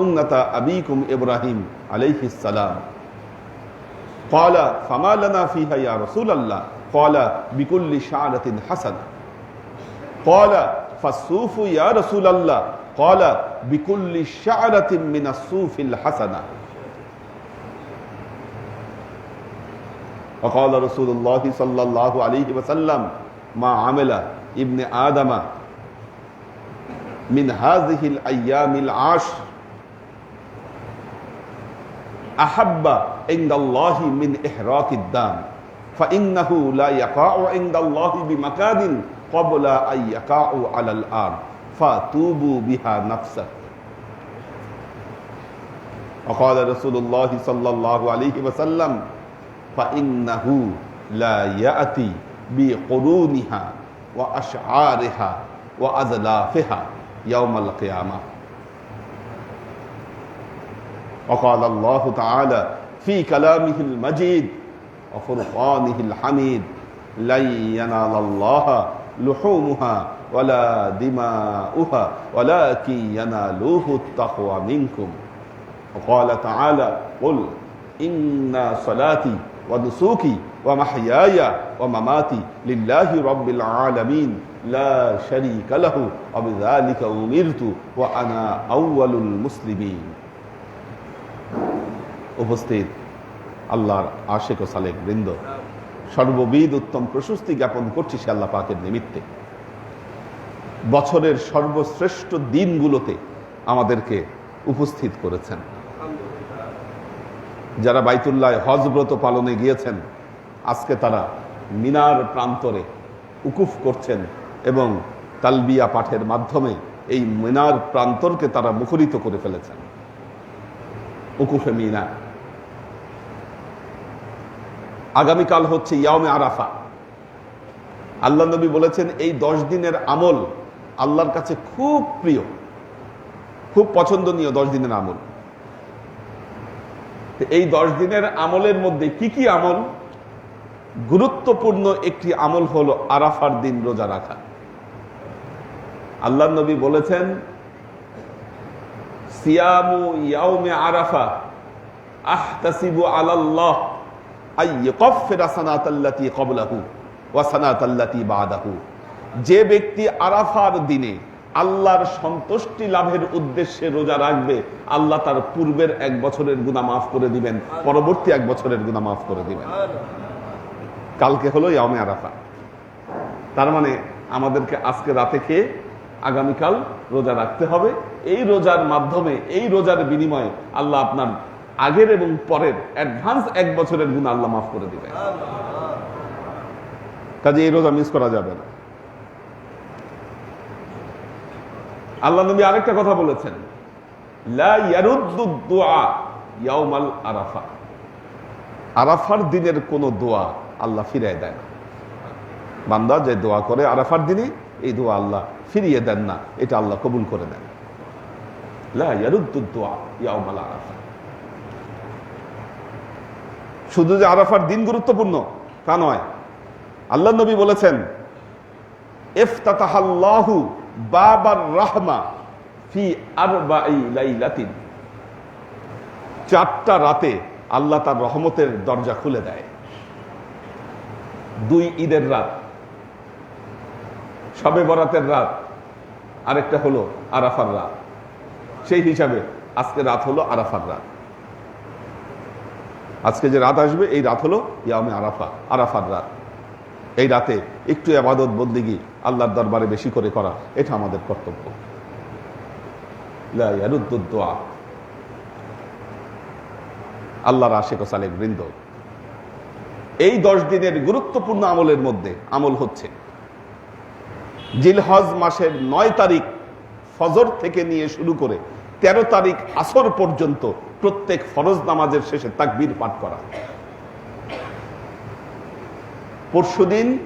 سنة أبيكم إبراهيم عليه السلام قال فما لنا فيها يا رسول الله قال بكل شعرة حسنة قال فالصوف يا رسول الله قال بكل شعرة من الصوف الحسنة وقال رسول الله صلى الله عليه وسلم ما عمل ابن آدم من هذه الأيام العشر أحب عند الله من إحراق الدم. فإنه لا يقع عند الله بمكان قبل أن يقع على الأرض. فتوبوا بها نفسه وقال رسول الله صلى الله عليه وسلم فإنه لا يأتي بقرونها وأشعارها وأزلافها يوم القيامة. وقال الله تعالى في كلامه المجيد وفرقانه الحميد لن ينال الله لحومها ولا دماؤها ولكن ينالوه التقوى منكم. وقال تعالى قل إن صلاتي ونسوكي ومحياي ومماتي لله رب العالمين لا شريك له وبذلك أمرت وأنا أول المسلمين. উপস্থিত আল্লাহর আশেক ও সালেক বৃন্দ। সর্ববিদ উত্তম প্রশস্তি জ্ঞাপন করছি সে আল্লাহ পাকের নিমিত্তে। বছরের সর্বশ্রেষ্ঠ দিনগুলোতে আমাদেরকে উপস্থিত করেছেন। যারা বাইতুল্লায় হজব্রত পালনে গিয়েছেন, আজকে তারা মিনার প্রান্তরে উকুফ করছেন এবং তালবিয়া পাঠের মাধ্যমে এই মিনার প্রান্তরকে তারা মুখরিত করে ফেলেছেন। উকুফে মিনা। আগামীকাল হচ্ছে ইয়ামে আরাফা। আল্লাহ নবী বলেছেন, এই দশ দিনের আমল আল্লাহর কাছে খুব প্রিয়। খুব পছন্দনীয় দশ দিনের আমল। এই দশ দিনের আমলের মধ্যে কি কি আমল? গুরুত্বপূর্ণ একটি আমল হলো আরাফার দিন রোজা রাখা। আল্লাহ নবী বলেছেন সিয়ামু ইয়াউমে আরাফা আহতাসিবু আলাল্লাহ আই ইয়াকফিরা সানাতাল্লাতী ক্বাবলাহু ওয়া সানাতাল্লাতী বাদাহু। যে ব্যক্তি আরাফার দিনে আল্লাহর সন্তুষ্টি লাভের উদ্দেশ্যে রোজা রাখবে, আল্লাহ তার পূর্বের এক বছরের গুনাহ মাফ করে দিবেন, পরবর্তী এক বছরের গুনাহ মাফ করে দিবেন। কালকে হলো ইয়ামে আরাফা। তার মানে আমাদেরকে আজকে রাতে খেয়ে আগামীকাল রোজা রাখতে হবে। এই রোজার মাধ্যমে, এই রোজার বিনিময়ে আল্লাহ আপনার আগের এবং পরের অ্যাডভান্স এক বছরের গুণ আল্লাহ মাফ করে দিবে কাজে এই রোজা মিস করা যাবে না। আল্লাহ নবী আরেকটা কথা বলেছেন। আরাফা। আরাফার দিনের কোন দোয়া আল্লাহ ফিরিয়ে দেয় না। বান্দা যে দোয়া করে আরাফার দিনে এই দোয়া আল্লাহ ফিরিয়ে দেন না, এটা আল্লাহ কবুল করে দেন শুধু যে আরাফার দিন গুরুত্বপূর্ণ, তা নয়। আল্লাহ নবী বলেছেন চারটা রাতে আল্লাহ তার রহমতের দরজা খুলে দেয়। দুই ঈদের রাত সবে বরাতের রাত। আরেকটা হলো আরাফার রাত। সেই হিসাবে আজকে রাত হলো আরাফার রাত। আজকে যে রাত আসবে, এই রাত হলো ইয়ামে আরাফা, আরাফার রাত। এই রাতে একটু আবাদত বন্দিগি আল্লাহর দরবারে বেশি করে করা, এটা আমাদের কর্তব্য। দোয়া। আল্লাহর আশেক সালেক বৃন্দ। এই দশ দিনের গুরুত্বপূর্ণ আমলের মধ্যে আমল হচ্ছে। জিলহজ মাসের নয় তারিখ ফজর থেকে নিয়ে শুরু করে তেরো তারিখ আসর পর্যন্ত প্রত্যেক ফরজ নামাজের শেষে তাকবীর পাঠ করা পরশুদিন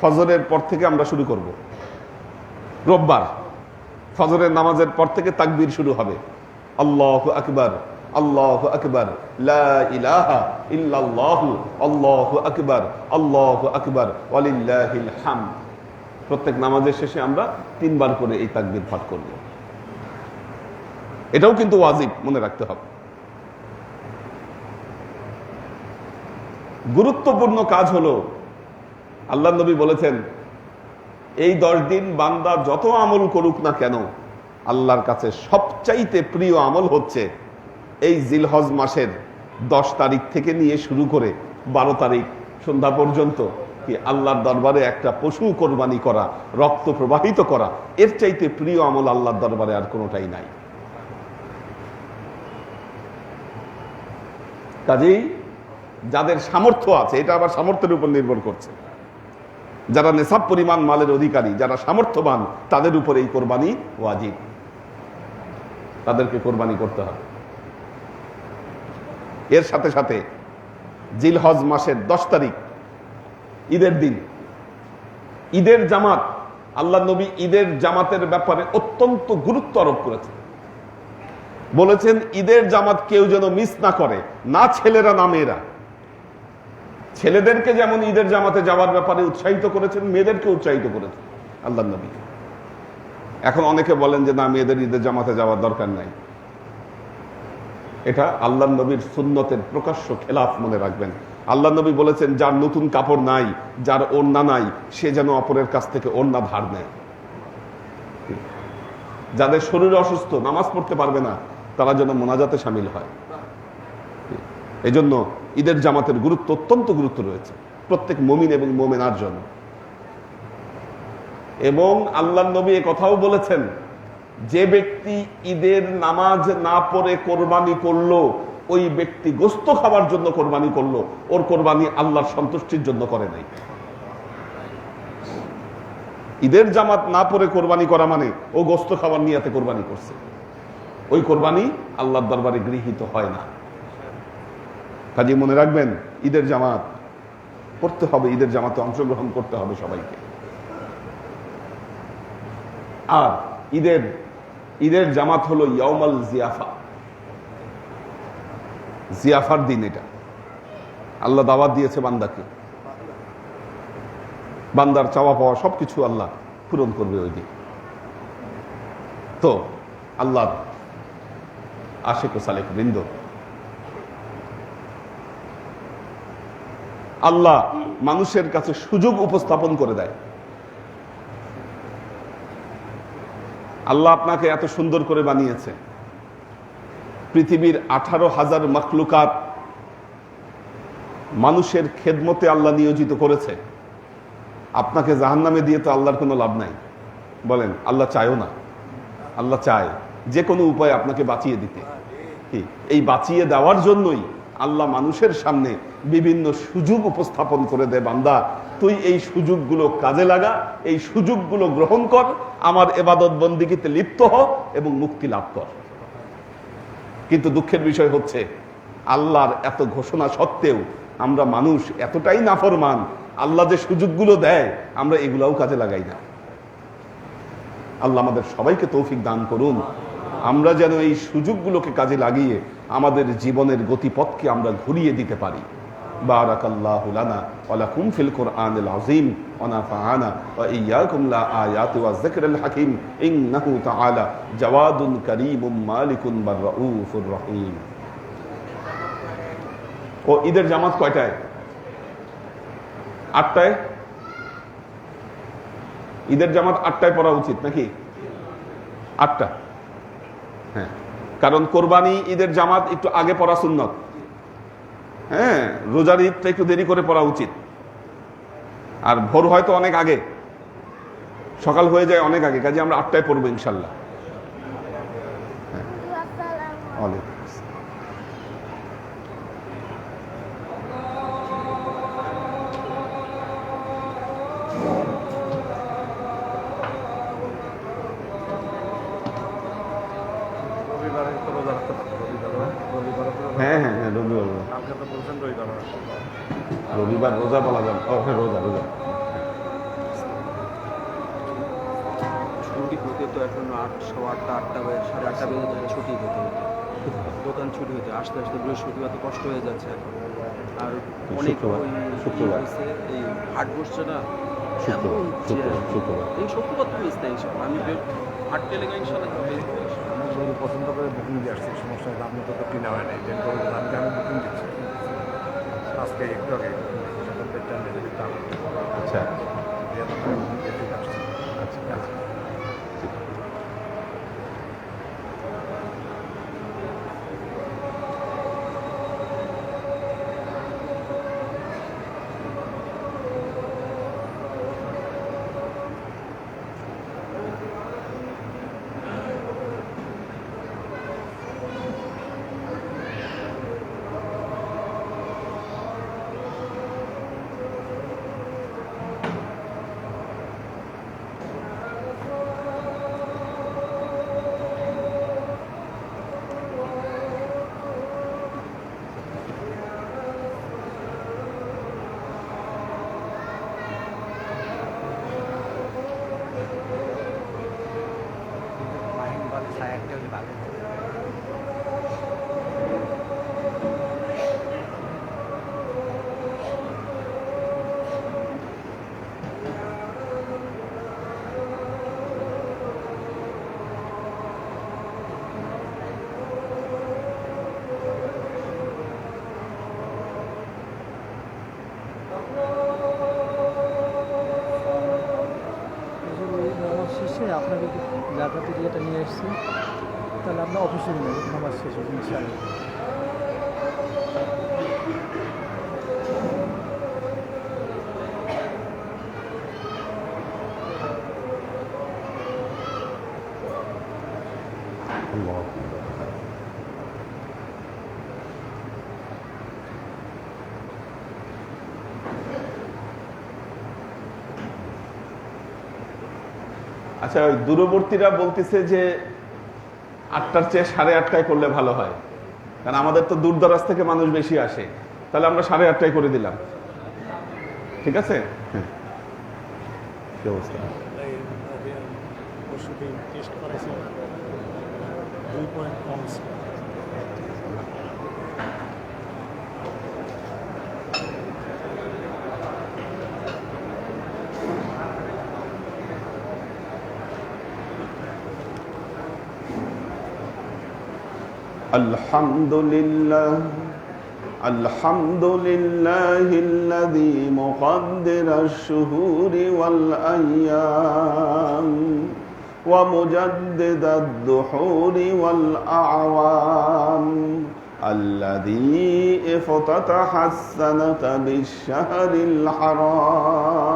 ফজরের পর থেকে আমরা শুরু করব। রোববার ফজরের নামাজের পর থেকে তাকবীর শুরু হবে। আল্লাহ আকবার আল্লাহ আকবার ইলাহা ইল্লাল্লাহু, আল্লাহু আকবার আল্লাহু আকবার, ওয়ালিল্লাহিল প্রত্যেক নামাজের শেষে আমরা তিনবার করে এই তাকবীর পাঠ করব। এটাও কিন্তু ওয়াজিব, মনে রাখতে হবে। গুরুত্বপূর্ণ কাজ হলো, আল্লাহ নবী বলেছেন, এই দশ দিন বান্দা যত আমল করুক না কেন, আল্লাহর কাছে সবচাইতে প্রিয় আমল হচ্ছে এই জিলহজ মাসের দশ তারিখ থেকে নিয়ে শুরু করে বারো তারিখ সন্ধ্যা পর্যন্ত। কি আল্লাহর দরবারে একটা পশু কোরবানি করা, রক্ত প্রবাহিত করা, এর চাইতে প্রিয় আমল আল্লাহর দরবারে আর কোনোটাই নাই। কাজেই যাদের সামর্থ্য আছে, এটা আবার সামর্থ্যের উপর নির্ভর করছে। যারা নেশাব পরিমাণ মালের অধিকারী, যারা সামর্থ্যবান, তাদের উপর এই কোরবানি ওয়াজিব। তাদেরকে কোরবানি করতে হবে। এর সাথে সাথে জিলহজ মাসের দশ তারিখ ঈদের দিন। ঈদের জামাত, আল্লাহ নবী ঈদের জামাতের ব্যাপারে অত্যন্ত গুরুত্ব আরোপ করেছেন। বলেছেন, ঈদের জামাত কেউ যেন মিস না করে, না ছেলেরা না মেয়েরা। ছেলেদেরকে যেমন ঈদের জামাতে যাওয়ার ব্যাপারে উৎসাহিত করেছেন মেয়েদেরকে উৎসাহিত করেছেন আল্লাহ নবী। এখন অনেকে বলেন যে, না, মেয়েদের ঈদের জামাতে যাওয়ার দরকার নাই। এটা আল্লাহ নবীর সুন্নতের প্রকাশ্য খেলাফ মনে রাখবেন। আল্লাহ নবী বলেছেন, যার নতুন কাপড় নাই, যার ওড়না নাই, সে যেন অপরের কাছ থেকে ওড়না ধার নেয়। যাদের শরীর অসুস্থ, নামাজ পড়তে পারবে না, তারা যেন মোনাজাতে সামিল হয়। এজন্য ঈদের জামাতের গুরুত্ব অত্যন্ত গুরুত্ব রয়েছে, প্রত্যেক মমিন এবং মোমেনার জন্য। এবং আল্লাহ নবী এ কথাও বলেছেন, যে ব্যক্তি ঈদের নামাজ না পড়ে কোরবানি করল ওই ব্যক্তি গোস্ত খাবার জন্য কোরবানি করল, ওর কোরবানি আল্লাহর সন্তুষ্টির জন্য করে নাই। ঈদের জামাত না পরে কোরবানি করা মানে ও গোস্ত খাবার নিয়াতে কোরবানি করছে। ওই কোরবানি আল্লাহর দরবারে গৃহীত হয় না। কাজে মনে রাখবেন, ঈদের জামাত করতে হবে, ঈদের জামাতে অংশগ্রহণ করতে হবে সবাইকে। আর ঈদের ঈদের জামাত হলো ইয়ামাল জিয়াফা। জিয়াফার দিন এটা। আল্লাহ দাওয়াত দিয়েছে বান্দাকে। বান্দার চাওয়া পাওয়া সবকিছু আল্লাহ পূরণ করবে ওই দিন। তো আল্লাহ আশেক সালেক বৃন্দ, আল্লাহ মানুষের কাছে সুযোগ উপস্থাপন করে দেয়। আল্লাহ আপনাকে এত সুন্দর করে বানিয়েছে। পৃথিবীর আঠারো হাজার মখলুকাত মানুষের খেদমতে আল্লাহ নিয়োজিত করেছে। আপনাকে জাহান নামে দিয়ে তো আল্লাহর কোনো লাভ নাই। বলেন, আল্লাহ চায়ও না। আল্লাহ চায় যে কোনো উপায় আপনাকে বাঁচিয়ে দিতে। কি? এই বাঁচিয়ে দেওয়ার জন্যই আল্লাহ মানুষের সামনে বিভিন্ন সুযোগ উপস্থাপন করে দেয় বান্দা। তুই এই সুযোগগুলো কাজে লাগা, এই সুযোগগুলো গ্রহণ কর, আমার এবাদত বন্দিগিতে লিপ্ত হ এবং মুক্তি লাভ কর। কিন্তু দুঃখের বিষয় হচ্ছে, আল্লাহর এত ঘোষণা সত্ত্বেও আমরা মানুষ এতটাই নাফরমান, আল্লাহ যে সুযোগগুলো দেয়, আমরা এগুলাও কাজে লাগাই না। আল্লাহ আমাদের সবাইকে তৌফিক দান করুন। আমরা যেন এই সুযোগগুলোকে কাজে লাগিয়ে আমাদের জীবনের গতিপথকে আমরা ঘুরিয়ে দিতে পারি। بارك الله لنا ولكم في القرآن العظيم ونفعنا وإياكم لا آيات والذكر الحكيم إنه تعالى جواد كريم مالك بالرؤوف الرحيم ও ঈদের জামাত কয়টায় আটটায় ঈদের জামাত আটটায় পড়া উচিত নাকি আটটা হ্যাঁ কারণ কোরবানি ঈদের জামাত একটু আগে পড়া সুন্নত হ্যাঁ রোজার ঈদটা একটু দেরি করে পড়া উচিত। আর ভোর হয়তো অনেক আগে। সকাল হয়ে যায় অনেক আগে কাজে আমরা আটটায় পড়ব ইনশাল্লাহ। হ্যাঁ। বলছেন রবিবার রবিবার রোজা বলা যাবে। হ্যাঁ রোজা রোজা। ছুটি হতে তো এখন আট সवा আটটা আটটা সাড়ে আটটা বেজে ছুটি হতে দোকান ছুটি হতে আসতে আসতে বৃহস্পতিবার তো কষ্ট হয়ে যাচ্ছে এখন। আর অনেক শুক্রবার, ওই ই শুক্রবার। হয়েছে, এই হাট বসছে না শুক্রবার শুক্রবার শুক্রবার। এই শুক্রবার তো মিস আমি হাট পেলে ইনশাল্লাহ। পছন্দ করে বুকিং দিয়ে আসছি সমস্যা আপনার তো কিনা হয় নাই আমি বুকিং দিচ্ছি? আজকে একটু আগে। আচ্ছা। আসছি আচ্ছা আচ্ছা নামাজ শেষে আপনাকে জাকাতের এসেছি তাহলে আমরা অফিসে নিয়ে যাব শেষ ইনশাআল্লাহ। আচ্ছা ওই দূরবর্তীরা বলতেছে যে আটটার চেয়ে সাড়ে আটটায় করলে ভালো হয়। কারণ আমাদের তো দূর দরাজ থেকে মানুষ বেশি আসে। তাহলে আমরা সাড়ে আটটায় করে দিলাম। ঠিক আছে? হ্যাঁ। কি অবস্থা? দুই পয়েন্ট الحمد لله الحمد لله الذي مقدر الشهور والأيام ومجدد الدحور والأعوام الذي افتتح السنة بالشهر الحرام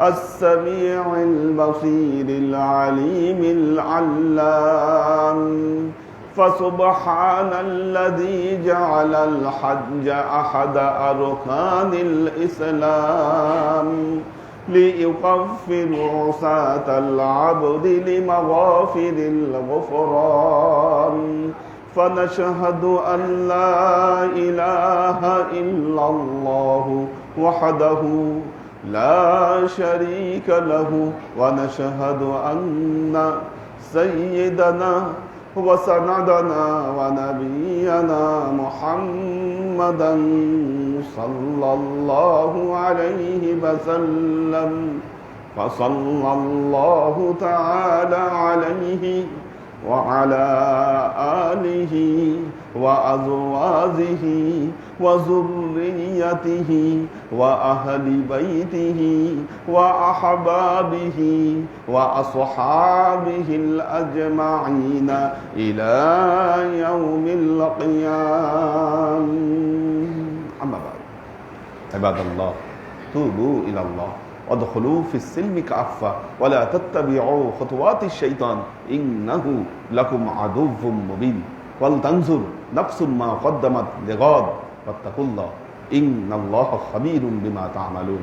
السميع البصير العليم العلام. فسبحان الذي جعل الحج أحد أركان الإسلام ليكفر عصاة العبد لمغافر الغفران. فنشهد أن لا إله إلا الله وحده لا شريك له. ونشهد أن سيدنا وسندنا ونبينا محمدا صلى الله عليه وسلم فصلى الله تعالى عليه وعلى آله وأزواجه وذريته. وأهل بيته وأحبابه وأصحابه الأجمعين إلى يوم القيامة أما بعد. عباد الله توبوا إلى الله. وادخلوا في السلم كأفة. ولا تتبعوا خطوات الشيطان. إنه لكم عدو مبين. ولتنظر نفس ما قدمت لغاد. واتقوا الله. إن الله خبير بما تعملون.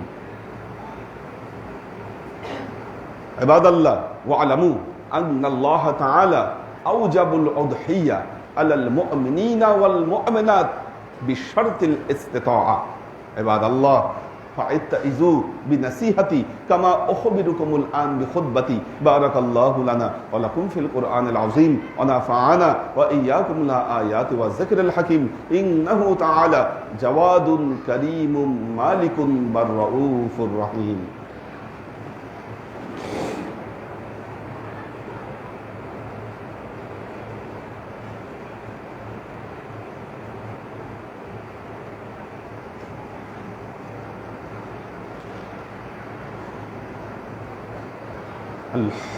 عباد الله واعلموا أن الله تعالى أوجب الأضحية على المؤمنين والمؤمنات بشرط الاستطاعة. عباد الله فاتئذوا بنصيحتي كما أخبركم الآن بخطبتي. بارك الله لنا ولكم في القرآن العظيم ونفعنا وإياكم الآيات والذكر الحكيم. إنه تعالى جواد كريم مالك بل رؤوف رحيم.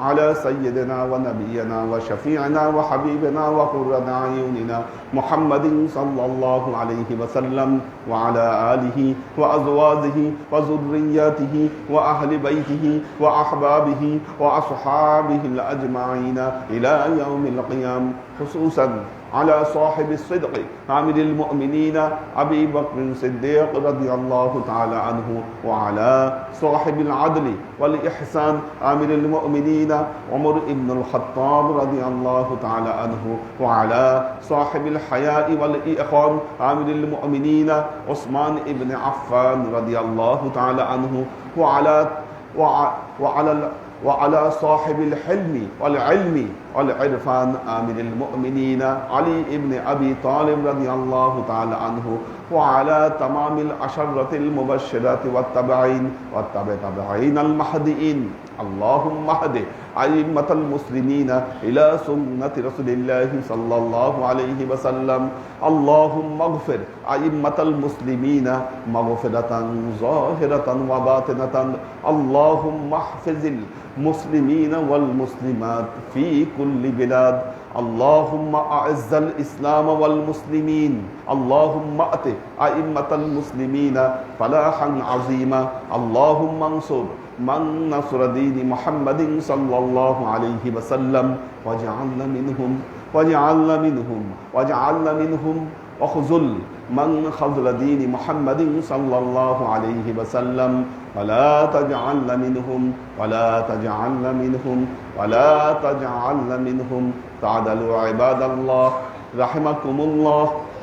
على سيدنا ونبينا وشفيعنا وحبيبنا وقرة أعيننا محمد صلى الله عليه وسلم وعلى آله وأزواجه وذرياته وأهل بيته وأحبابه وأصحابه الأجمعين إلى يوم القيام خصوصا على صاحب الصدق. عامل المؤمنين أبي بكر الصديق رضي الله تعالى عنه وعلى صاحب العدل والإحسان. عامل المؤمنين عمر بن الخطاب رضي الله تعالى عنه وعلى صاحب الحياء والإخوان عامل المؤمنين عثمان بن عفان رضي الله تعالى عنه وعلى وع- وعلى وعلى صاحب الحلم والعلم والعرفان آمن المؤمنين. علي بن أبي طالب رضي الله تعالى عنه وعلى تمام العشرة المبشرات والتبعين والتبع تبعين المهديين. اللهم اهد أئمة المسلمين إلى سنة رسول الله صلى الله عليه وسلم. اللهم اغفر أئمة المسلمين مغفرة ظاهرة وباطنة. اللهم احفظ المسلمين والمسلمات في كل بلاد. اللهم أعز الإسلام والمسلمين. اللهم أت أئمة المسلمين فلاحا عظيما. اللهم انصر من نصر دين محمد صلى الله عليه وسلم واجعلنا منهم واجعلنا منهم واجعلنا منهم. وخذل من خذل دين محمد صلى الله عليه وسلم. ولا تجعلنا منهم ولا تجعلنا منهم ولا تجعلنا منهم. تعدلوا عباد الله رحمكم الله.